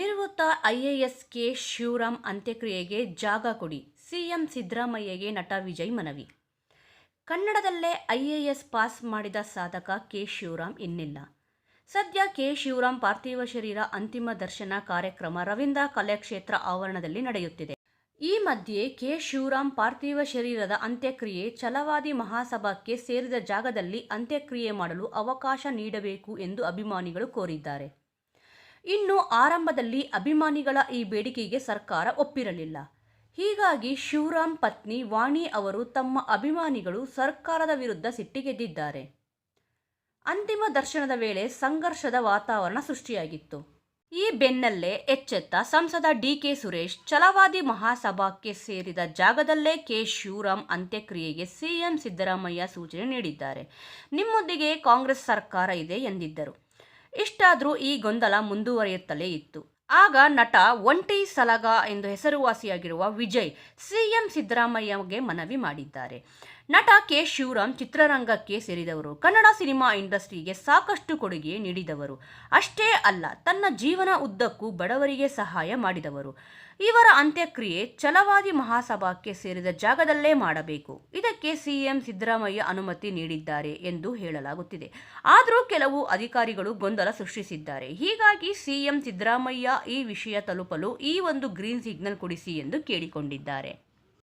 ನಿವೃತ್ತ IAS K Shivaram ಅಂತ್ಯಕ್ರಿಯೆಗೆ ಜಾಗ ಕೊಡಿ. ಸಿಎಂ ಸಿದ್ದರಾಮಯ್ಯಗೆ ನಟ ವಿಜಯ್ ಮನವಿ. ಕನ್ನಡದಲ್ಲೇ ಐಎಎಸ್ ಪಾಸ್ ಮಾಡಿದ ಸಾಧಕ ಕೆ ಶಿವರಾಮ್ ಇನ್ನಿಲ್ಲ. ಸದ್ಯ ಕೆ ಶಿವರಾಮ್ ಪಾರ್ಥಿವ ಶರೀರ ಅಂತಿಮ ದರ್ಶನ ಕಾರ್ಯಕ್ರಮ ರವೀಂದ್ರ ಕಲಾಕ್ಷೇತ್ರ ಆವರಣದಲ್ಲಿ ನಡೆಯುತ್ತಿದೆ. ಈ ಮಧ್ಯೆ ಕೆ ಶಿವರಾಮ್ ಪಾರ್ಥಿವ ಶರೀರದ ಅಂತ್ಯಕ್ರಿಯೆ ಛಲವಾದಿ ಮಹಾಸಭಾಕ್ಕೆ ಸೇರಿದ ಜಾಗದಲ್ಲಿ ಅಂತ್ಯಕ್ರಿಯೆ ಮಾಡಲು ಅವಕಾಶ ನೀಡಬೇಕು ಎಂದು ಅಭಿಮಾನಿಗಳು ಕೋರಿದ್ದಾರೆ. ಇನ್ನು ಆರಂಭದಲ್ಲಿ ಅಭಿಮಾನಿಗಳ ಈ ಬೇಡಿಕೆಗೆ ಸರ್ಕಾರ ಒಪ್ಪಿರಲಿಲ್ಲ. ಹೀಗಾಗಿ ಶಿವರಾಮ್ ಪತ್ನಿ ವಾಣಿ ಅವರು ತಮ್ಮ ಅಭಿಮಾನಿಗಳು ಸರ್ಕಾರದ ವಿರುದ್ಧ ಸಿಟ್ಟಿಗೆದ್ದಿದ್ದಾರೆ ಅಂತಿಮ ದರ್ಶನದ ವೇಳೆ ಸಂಘರ್ಷದ ವಾತಾವರಣ ಸೃಷ್ಟಿಯಾಗಿತ್ತು. ಈ ಬೆನ್ನಲ್ಲೇ ಎಚ್ಚೆತ್ತ ಸಂಸದ ಡಿ ಕೆ ಸುರೇಶ್, ಛಲವಾದಿ ಮಹಾಸಭಾಕ್ಕೆ ಸೇರಿದ ಜಾಗದಲ್ಲೇ ಕೆ ಶಿವರಾಮ್ ಅಂತ್ಯಕ್ರಿಯೆಗೆ ಸಿಎಂ ಸಿದ್ದರಾಮಯ್ಯ ಸೂಚನೆ ನೀಡಿದ್ದಾರೆ. ನಿಮ್ಮೊಂದಿಗೆ ಕಾಂಗ್ರೆಸ್ ಸರ್ಕಾರ ಇದೆ ಎಂದಿದ್ದರು. ಇಷ್ಟಾದರೂ ಈ ಗೊಂದಲ ಮುಂದುವರಿಯುತ್ತಲೇ ಇತ್ತು. ಆಗ ನಟ ಒಂಟಿ ಸಲಗ ಎಂದು ಹೆಸರುವಾಸಿಯಾಗಿರುವ ವಿಜಯ್ ಸಿಎಂ ಸಿದ್ದರಾಮಯ್ಯಗೆ ಮನವಿ ಮಾಡಿದ್ದಾರೆ. ನಟ ಕೆ. ಶಿವರಾಮ್ ಚಿತ್ರರಂಗಕ್ಕೆ ಸೇರಿದವರು. ಕನ್ನಡ ಸಿನಿಮಾ ಇಂಡಸ್ಟ್ರಿಗೆ ಸಾಕಷ್ಟು ಕೊಡುಗೆ ನೀಡಿದವರು. ಅಷ್ಟೇ ಅಲ್ಲ, ತನ್ನ ಜೀವನ ಉದ್ದಕ್ಕೂ ಬಡವರಿಗೆ ಸಹಾಯ ಮಾಡಿದವರು. ಇವರ ಅಂತ್ಯಕ್ರಿಯೆ ಛಲವಾದಿ ಮಹಾಸಭಾಕ್ಕೆ ಸೇರಿದ ಜಾಗದಲ್ಲೇ ಮಾಡಬೇಕು. ಇದಕ್ಕೆ ಸಿಎಂ ಸಿದ್ದರಾಮಯ್ಯ ಅನುಮತಿ ನೀಡಿದ್ದಾರೆ ಎಂದು ಹೇಳಲಾಗುತ್ತಿದೆ. ಆದರೂ ಕೆಲವು ಅಧಿಕಾರಿಗಳು ಗೊಂದಲ ಸೃಷ್ಟಿಸಿದ್ದಾರೆ. ಹೀಗಾಗಿ ಸಿಎಂ ಸಿದ್ದರಾಮಯ್ಯ ಈ ವಿಷಯ ತಲುಪಲು ಈ ಒಂದು ಗ್ರೀನ್ ಸಿಗ್ನಲ್ ಕೊಡಿಸಿ ಎಂದು ಕೇಳಿಕೊಂಡಿದ್ದಾರೆ.